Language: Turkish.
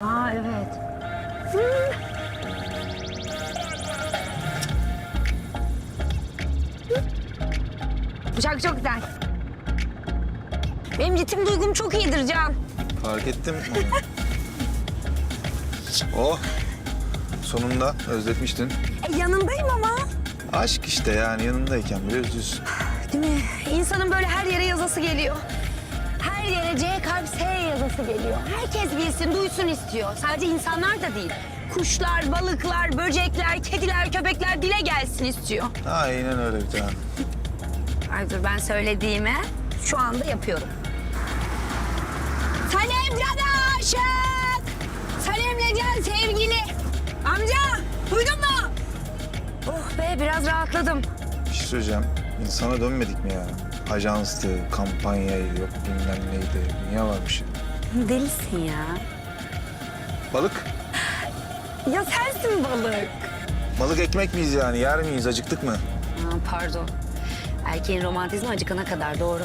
Aa evet. Bu şarkı çok güzel. Benim ritim duygum çok iyidir Can. Fark ettim. oh. Sonunda özletmiştin. E, yanındayım ama. Aşk işte yani yanındayken bile özlüyorsun. Değil mi? İnsanın böyle her yere yazası geliyor. Her yere C kalp S yazası geliyor. Herkes bilsin, duysun istiyor. Sadece insanlar da değil. Kuşlar, balıklar, böcekler, kediler, köpekler dile gelsin istiyor. Aynen öyle bir tane. Ay dur ben söylediğimi şu anda yapıyorum. Sanem Can aşık! Sanem'le Can sevgili. Amca duydun mu? Oh be biraz rahatladım. Bir şey söyleyeceğim. İnsana dönmedik mi ya? Ajanstı, kampanyayı, yok bilmem neydi. Niye varmış? Delisin ya. Balık. Ya sensin balık. Balık ekmek miyiz yani? Yer miyiz? Acıktık mı? Aa, pardon. Erkeğin romantizmi acıkana kadar doğru.